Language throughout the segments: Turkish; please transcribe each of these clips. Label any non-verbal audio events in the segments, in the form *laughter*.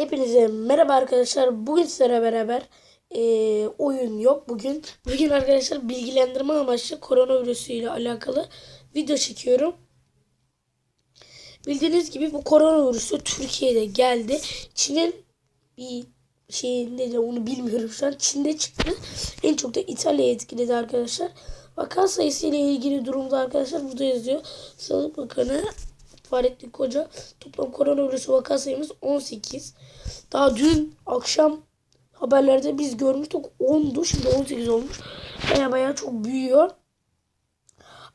Hepinize merhaba arkadaşlar. Bugün sizlere beraber eee, oyun yok bugün. Bugün arkadaşlar bilgilendirme amaçlı koronavirüsü ile alakalı video çekiyorum. Bildiğiniz gibi bu koronavirüsü Türkiye'de geldi. Çin'in bir şeyinde de onu bilmiyorum şu an. Çin'de çıktı. En çok da İtalya'yı etkiledi arkadaşlar. Vaka sayısı ile ilgili durumda arkadaşlar burada yazıyor. Sağlık Bakanı Fahrettin Koca toplam koronavirüsü vaka sayımız 18. Daha dün akşam haberlerde biz görmüştük 10'du şimdi 18 olmuş. Baya baya çok büyüyor.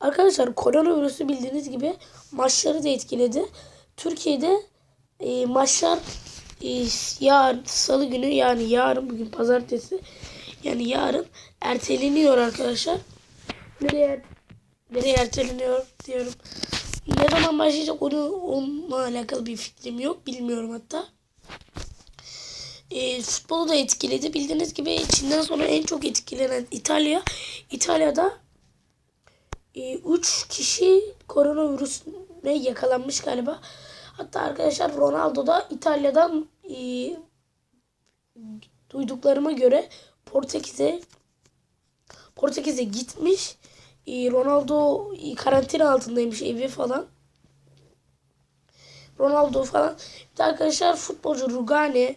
Arkadaşlar koronavirüsü bildiğiniz gibi maçları da etkiledi. Türkiye'de e, maçlar e, yarın salı günü yani yarın bugün pazartesi yani yarın erteleniyor arkadaşlar. Nereye nereye erteleniyor diyorum. Ne zaman başlayacak onu onunla alakalı bir fikrim yok. Bilmiyorum hatta. E, futbolu da etkiledi. Bildiğiniz gibi Çin'den sonra en çok etkilenen İtalya. İtalya'da 3 kişi koronavirüsüne yakalanmış galiba. Hatta arkadaşlar Ronaldo da İtalya'dan e, duyduklarıma göre Portekiz'e Portekiz'e gitmiş. E, Ronaldo e, karantina altındaymış evi falan. Ronaldo falan. Bir de arkadaşlar futbolcu Rugani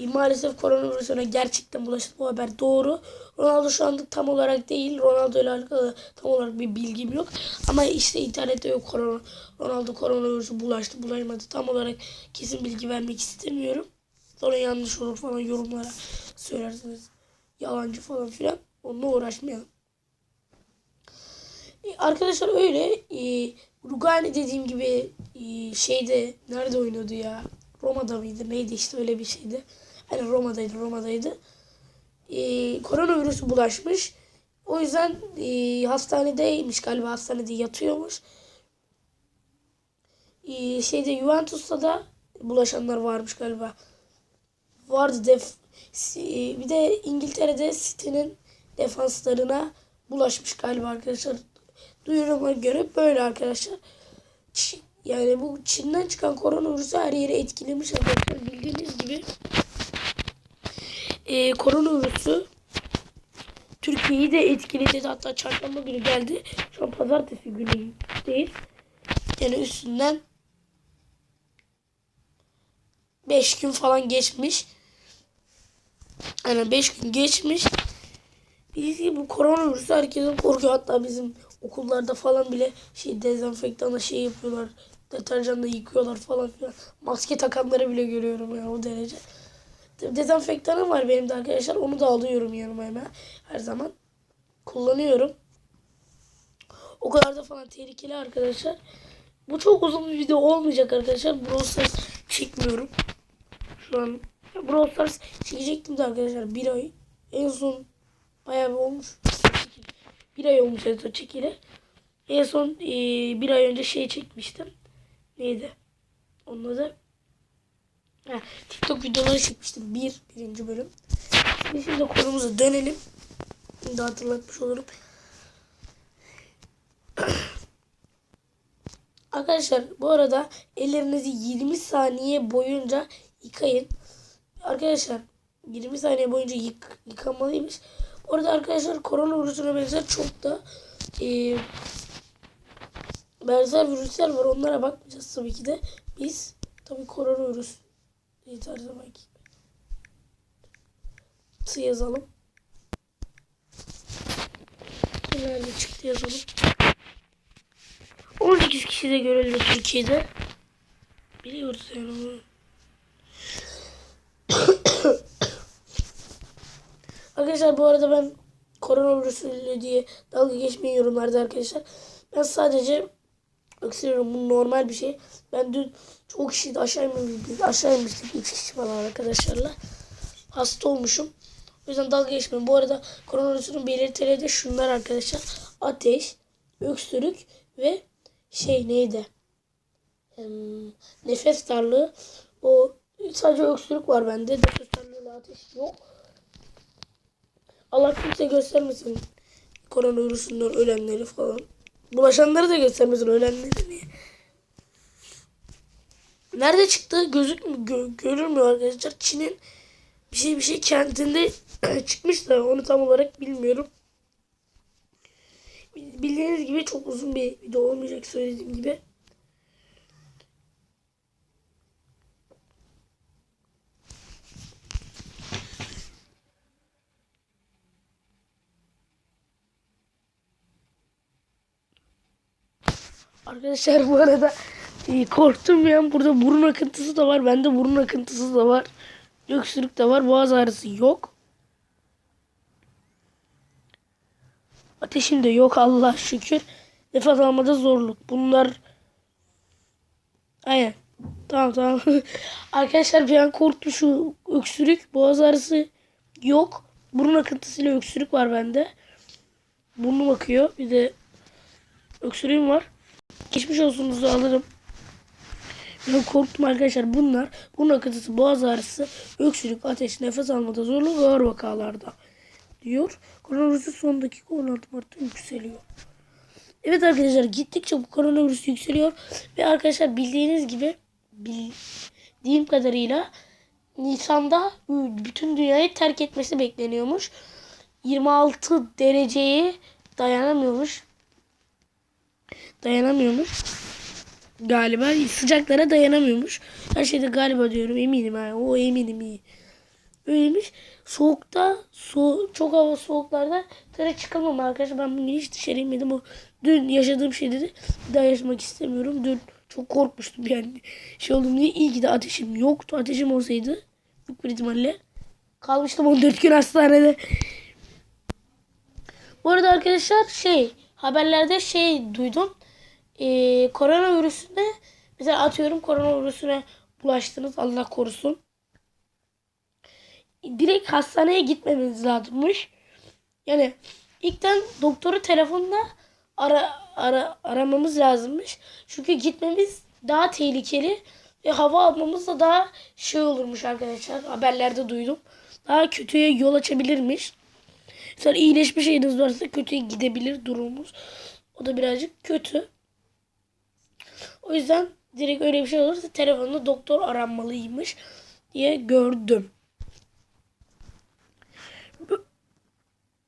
e, maalesef koronavirüsüne gerçekten bulaştı. Bu haber doğru. Ronaldo şu anda tam olarak değil. Ronaldo ile alakalı tam olarak bir bilgim yok. Ama işte internette yok korona. Ronaldo koronavirüsü bulaştı bulaşmadı. Tam olarak kesin bilgi vermek istemiyorum. Sonra yanlış olur falan yorumlara söylersiniz. Yalancı falan filan. Onunla uğraşmayalım. E, Arkadaşlar öyle e, Rugani dediğim gibi e, şeyde nerede oynadı ya? Roma'da mıydı? Neydi işte öyle bir şeydi. Hani Roma'daydı, Roma'daydı. E, koronavirüsü bulaşmış. O yüzden e, hastanedeymiş galiba hastanede yatıyormuş. E, şeyde Juventus'ta da bulaşanlar varmış galiba. Vardı def si- bir de İngiltere'de City'nin defanslarına bulaşmış galiba arkadaşlar. Duyuruma göre böyle arkadaşlar. Çin- yani bu Çin'den çıkan koronavirüsü her yeri etkilemiş arkadaşlar. Bildiğiniz gibi e, koronavirüsü Türkiye'yi de etkiledi. Hatta çarşamba günü geldi. Şu an pazartesi günüdeyiz. Yani üstünden 5 gün falan geçmiş. Yani 5 gün geçmiş. Gibi bu koronavirüsü herkesin korkuyor. Hatta bizim okullarda falan bile şey dezenfektanla şey yapıyorlar. Deterjanla yıkıyorlar falan filan. Maske takanları bile görüyorum ya o derece. De- Dezenfektanım var benim de arkadaşlar. Onu da alıyorum yanıma hemen. Her zaman kullanıyorum. O kadar da falan tehlikeli arkadaşlar. Bu çok uzun bir video olmayacak arkadaşlar. Brawl Stars çekmiyorum. Şu an Brawl Stars çekecektim de arkadaşlar bir ay. En son bayağı bir olmuş. Bir ay olmuş en son çekili. En son e, bir ay önce şey çekmiştim. Neydi? Onun adı. Ha, TikTok videoları çekmiştim. Bir, birinci bölüm. Şimdi, şimdi konumuza dönelim. Şimdi hatırlatmış olurum. *clears throat* Arkadaşlar bu arada ellerinizi 20 saniye boyunca yıkayın. Arkadaşlar 20 saniye boyunca yık, yıkamalıymış. Bu arada arkadaşlar koronavirüsüne benzer çok da e, benzer virüsler var. Onlara bakmayacağız tabii ki de. Biz tabii koronavirüs değil her zamanki gibi. Tı yazalım. Nerede çıktı yazalım. 18 kişi de görüldü Türkiye'de. Biliyoruz yani onu. Arkadaşlar bu arada ben koronavirüsü diye dalga geçmeyin yorumlarda arkadaşlar. Ben sadece öksürüyorum. Bu normal bir şey. Ben dün çok kişi aşağı inmiştik. Aşağı inmiştik 3 kişi falan arkadaşlarla. Hasta olmuşum. O yüzden dalga geçmeyin. Bu arada koronavirüsünün belirtileri de şunlar arkadaşlar. Ateş, öksürük ve şey neydi? Em, nefes darlığı. O sadece öksürük var bende. Nefes darlığıyla ateş yok. Allah kimse göstermesin koronavirüsünden ölenleri falan. Bulaşanları da göstermesin ölenleri diye. Nerede çıktı gözük gö- görülmüyor arkadaşlar. Çin'in bir şey bir şey kentinde *clears throat* çıkmış da onu tam olarak bilmiyorum. Bildiğiniz gibi çok uzun bir video olmayacak söylediğim gibi. Arkadaşlar bu arada e, korktum ya. Burada burun akıntısı da var. Bende burun akıntısı da var. Öksürük de var. Boğaz ağrısı yok. Ateşim de yok Allah şükür. Nefes almada zorluk. Bunlar Aynen. Tamam tamam. *laughs* Arkadaşlar bir an korktum şu öksürük. Boğaz ağrısı yok. Burun akıntısıyla öksürük var bende. Burnum akıyor. Bir de öksürüğüm var. Geçmiş olsunuzu alırım. Ben korktum arkadaşlar. Bunlar burun akıntısı, boğaz ağrısı, öksürük, ateş, nefes almada zorluk ağır vakalarda diyor. Koronavirüsü son dakika 16 Mart'ta yükseliyor. Evet arkadaşlar gittikçe bu koronavirüs yükseliyor. Ve arkadaşlar bildiğiniz gibi bildiğim kadarıyla Nisan'da bütün dünyayı terk etmesi bekleniyormuş. 26 dereceyi dayanamıyormuş. Dayanamıyormuş. Galiba sıcaklara dayanamıyormuş. Her şeyde galiba diyorum eminim ha. O eminim iyi. Öyleymiş. Soğukta so çok hava soğuklarda dışarı çıkamam arkadaşlar. Ben bugün hiç dışarı inmedim. O dün yaşadığım şeyleri bir daha yaşamak istemiyorum. Dün çok korkmuştum yani. Şey oldum diye iyi ki de ateşim yoktu. Ateşim olsaydı büyük bir ihtimalle kalmıştım 14 gün hastanede. Bu arada arkadaşlar şey haberlerde şey duydum. Ee, koronavirüsüne mesela atıyorum koronavirüsüne bulaştınız Allah korusun direkt hastaneye gitmemiz lazımmış. Yani ilkten doktoru telefonla ara, ara, aramamız lazımmış. Çünkü gitmemiz daha tehlikeli ve hava almamız da daha şey olurmuş arkadaşlar. Haberlerde duydum. Daha kötüye yol açabilirmiş. Mesela iyileşmiş şeyiniz varsa kötüye gidebilir durumumuz. O da birazcık kötü. O yüzden direkt öyle bir şey olursa telefonla doktor aranmalıymış diye gördüm.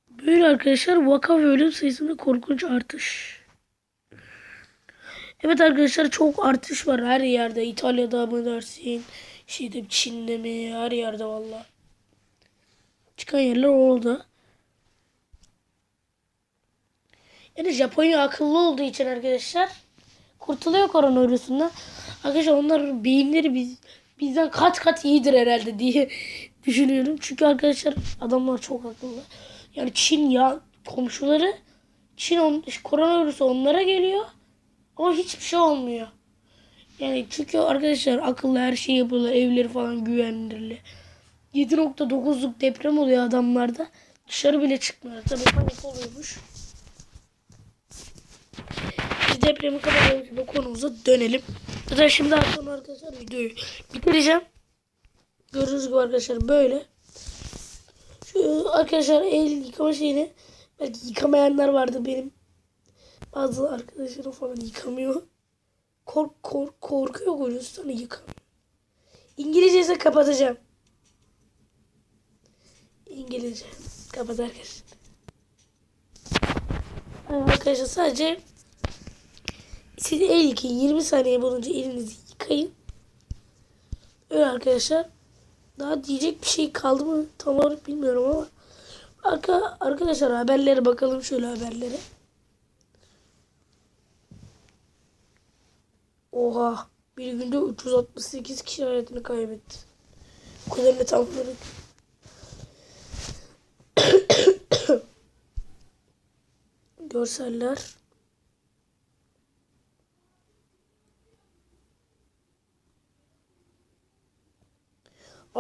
Böyle arkadaşlar vaka ve ölüm sayısında korkunç artış. Evet arkadaşlar çok artış var her yerde. İtalya'da mı dersin? Şeyde Çin'de mi? Her yerde valla. Çıkan yerler orada. Yani Japonya akıllı olduğu için arkadaşlar kurtuluyor koronavirüsünden. Arkadaşlar onlar beyinleri biz, bizden kat kat iyidir herhalde diye *laughs* düşünüyorum. Çünkü arkadaşlar adamlar çok akıllı. Yani Çin ya komşuları Çin on, koronavirüs onlara geliyor ama hiçbir şey olmuyor. Yani çünkü arkadaşlar akıllı her şey yapıyorlar. Evleri falan güvenli. 7.9'luk deprem oluyor adamlarda. Dışarı bile çıkmıyorlar. Tabii panik oluyormuş. Depremi kadar bu konumuza dönelim. Zaten şimdi sonra arkadaşlar videoyu bitireceğim. Gördüğünüz gibi arkadaşlar böyle. Şu arkadaşlar el yıkama şeyini belki yıkamayanlar vardı benim. Bazı arkadaşlarım falan yıkamıyor. Kork kork korkuyor Gürcistan'ı yıkamıyor. İngilizce ise kapatacağım. İngilizce. Kapat arkadaşlar. Arkadaşlar sadece siz yıkayın. 20 saniye boyunca elinizi yıkayın. Öyle arkadaşlar. Daha diyecek bir şey kaldı mı tam olarak bilmiyorum ama. Arka, arkadaşlar haberlere bakalım şöyle haberlere. Oha. Bir günde 368 kişi hayatını kaybetti. Tam olarak. *coughs* Görseller.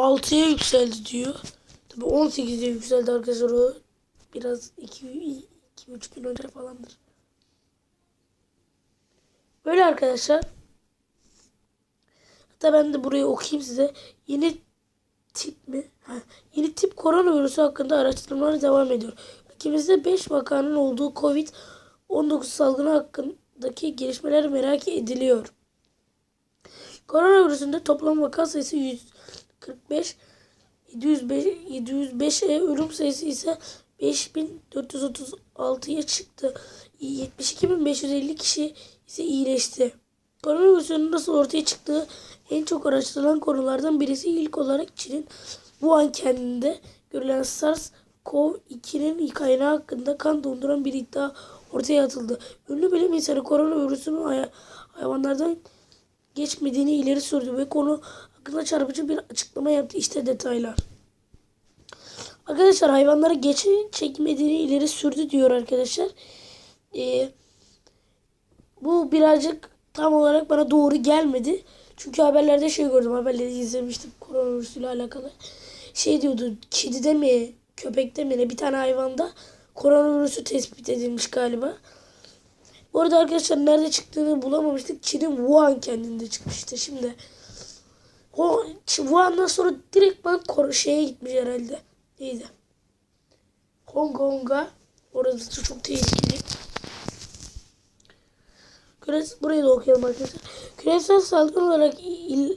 Altıya yükseldi diyor. Tabi 18'e yükseldi arkadaşlar o. Biraz 2-3 gün önce falandır. Böyle arkadaşlar. Hatta ben de burayı okuyayım size. Yeni tip mi? Ha, yeni tip koronavirüsü hakkında araştırmalar devam ediyor. Ülkemizde 5 vakanın olduğu Covid-19 salgını hakkındaki gelişmeler merak ediliyor. Koronavirüsünde toplam vaka sayısı 145, 705, 705 e, ölüm sayısı ise 5436'ya çıktı. 72.550 kişi ise iyileşti. Koronavirüsünün nasıl ortaya çıktığı en çok araştırılan konulardan birisi ilk olarak Çin'in Wuhan kentinde görülen SARS-CoV-2'nin kaynağı hakkında kan donduran bir iddia ortaya atıldı. Ünlü bilim insanı koronavirüsünün hay- hayvanlardan geçmediğini ileri sürdü ve konu hakkında çarpıcı bir açıklama yaptı. İşte detaylar. Arkadaşlar hayvanlara geç çekmediğini ileri sürdü diyor arkadaşlar. Ee, bu birazcık tam olarak bana doğru gelmedi. Çünkü haberlerde şey gördüm. Haberleri izlemiştim koronavirüsüyle alakalı. Şey diyordu kedide mi köpekte mi bir tane hayvanda koronavirüsü tespit edilmiş galiba. Bu arada arkadaşlar nerede çıktığını bulamamıştık. Çin'in Wuhan kendinde çıkmıştı. Şimdi o Wuhan'dan sonra direkt ben Kore şeye gitmiş herhalde. Neydi? Hong Kong'a. Orası çok tehlikeli. Küresel, burayı da okuyalım arkadaşlar. Küresel salgın olarak il,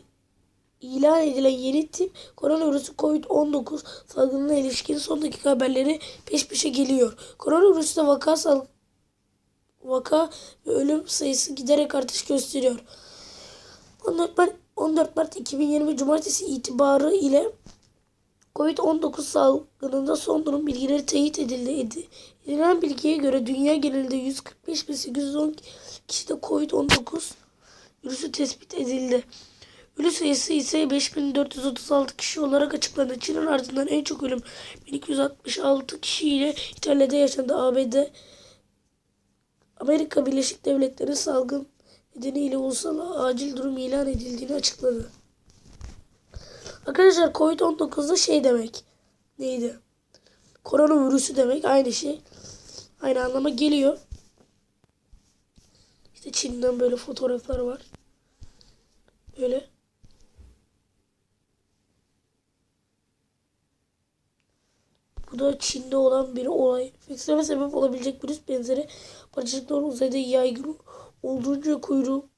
ilan edilen yeni tip koronavirüsü COVID-19 salgınına ilişkin son dakika haberleri peş peşe geliyor. Koronavirüste vaka sal vaka ve ölüm sayısı giderek artış gösteriyor. 14 Mart, 14 Mart 2020 Cumartesi itibarı ile Covid-19 salgınında son durum bilgileri teyit edildi. Edi- Edilen bilgiye göre dünya genelinde 145.810 kişide Covid-19 virüsü tespit edildi. Ölü sayısı ise 5436 kişi olarak açıklandı. Çin'in ardından en çok ölüm 1266 kişiyle İtalya'da yaşandı. ABD Amerika Birleşik Devletleri salgın nedeniyle ulusal acil durum ilan edildiğini açıkladı. Arkadaşlar Covid-19'da şey demek. Neydi? Koronavirüsü demek. Aynı şey. Aynı anlama geliyor. İşte Çin'den böyle fotoğraflar var. Böyle. Bu da Çin'de olan bir olay. Enfeksiyona sebep olabilecek virüs benzeri parçacıkların uzayda yaygın olduğunca kuyruk,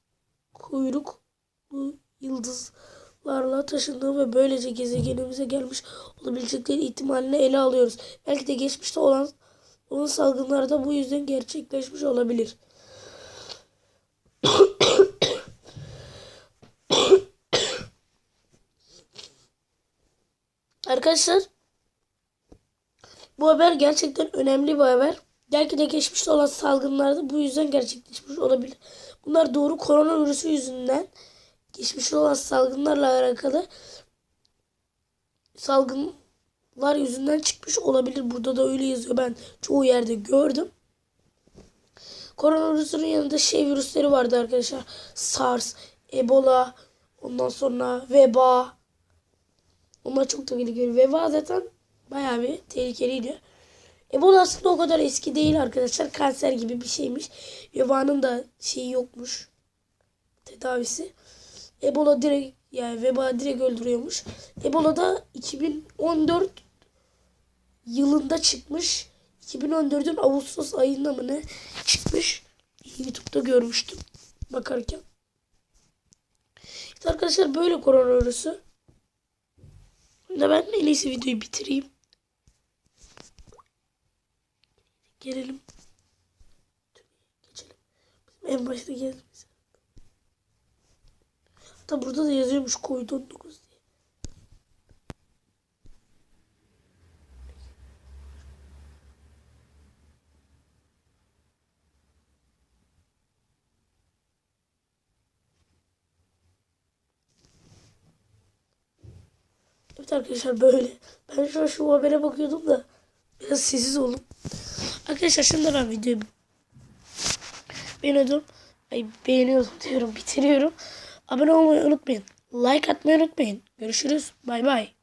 kuyruklu yıldızlarla taşındığı ve böylece gezegenimize gelmiş olabilecekleri ihtimalini ele alıyoruz. Belki de geçmişte olan olan salgınlar da bu yüzden gerçekleşmiş olabilir. Arkadaşlar bu haber gerçekten önemli bir haber. Belki de geçmişte olan salgınlar da bu yüzden gerçekleşmiş olabilir. Bunlar doğru koronavirüsü yüzünden geçmişte olan salgınlarla alakalı salgınlar yüzünden çıkmış olabilir. Burada da öyle yazıyor. Ben çoğu yerde gördüm. Koronavirüsünün yanında şey virüsleri vardı arkadaşlar. SARS, Ebola, ondan sonra veba. Onlar çok tehlikeli. Veba zaten bayağı bir tehlikeliydi. Ebola aslında o kadar eski değil arkadaşlar. Kanser gibi bir şeymiş. Vebanın da şeyi yokmuş. Tedavisi. Ebola direkt yani veba direkt öldürüyormuş. Ebola da 2014 yılında çıkmış. 2014'ün Ağustos ayında mı ne çıkmış. YouTube'da görmüştüm bakarken. İşte arkadaşlar böyle koronavirüsü. Ben en iyisi videoyu bitireyim. Gelelim. Geçelim. Bizim en başta geldim. Hatta burada da yazıyormuş Covid-19 diye. Evet arkadaşlar böyle. Ben şu an şu habere bakıyordum da biraz sessiz oldum. Arkadaşlar şimdi ben videoyu beğeniyordum. Ay beğeniyordum diyorum *laughs* bitiriyorum. Abone olmayı unutmayın. Like atmayı unutmayın. Görüşürüz. Bay bay.